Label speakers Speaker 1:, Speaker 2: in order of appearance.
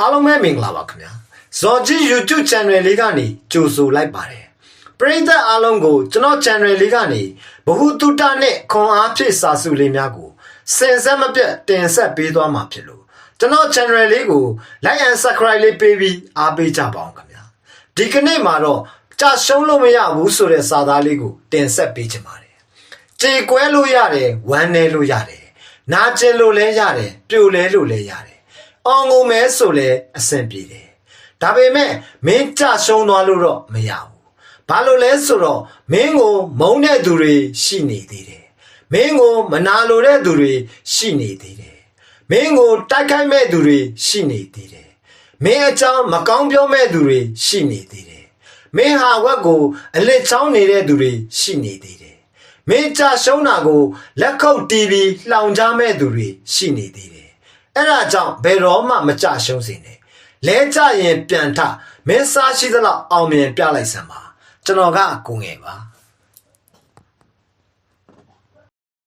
Speaker 1: အားလုံးပဲမင်္ဂလာပါခင်ဗျာဇော်ကြီး YouTube channel လေးကနေကြိုဆိုလိုက်ပါတယ်ပရိသတ်အားလုံးကိုကျွန်တော် channel လေးကနေဘ ഹു တုတနဲ့ခွန်အားဖြစ်စာစုလေးများကိုစင်ဆက်မပြတ်တင်ဆက်ပေးသွားမှာဖြစ်လို့ကျွန်တော် channel လေးကို like and subscribe လေးပေးပြီးအားပေးကြပါအောင်ခင်ဗျာဒီကနေ့မှာတော့ကြာရှုံးလို့မရဘူးဆိုတဲ့စာသားလေးကိုတင်ဆက်ပေးချင်ပါတယ်ကြေကွဲလို့ရတယ်ဝမ်းနေလို့ရတယ်နာကျင်လို့လည်းရတယ်ပြိုလဲလို့လည်းရတယ် အောင်ငုံမဲဆိုလည်းအဆင်ပြေတယ်ဒါပေမဲ့မင်းကြရှုံးသွားလို့တော့မရဘူးဘာလို့လဲဆိုတော့မင်းကို မုန်းတဲ့သူတွေရှိနေသေးတယ်မင်းကိုမနာလိုတဲ့သူတွေရှိနေသေးတယ်မင်းကိုတိုက်ခိုက်မဲ့သူတွေရှိနေသေးတယ်မင်းအကြောင်းမကောင်းပြောမဲ့သူတွေရှိနေသေးတယ်မင်းဟာဝက်ကို အလစ်ချောင်းနေတဲ့သူတွေရှိနေသေးတယ်မင်းကြရှုံးတာကို လက်ခုပ်တီးပြီးလှောင်ချမဲ့သူတွေရှိနေသေးတယ်။ အဲ့ဒါကြောင့်ဘယ်တော့မှမကြရှုံးစေနဲ့။လဲကြရင်ပြန်ထမင်းစားရှိသလောက်အောင်မြင်ပြလိုက်စမ်းပါ။ကျွန်တော်ကကိုငယ်ပါ။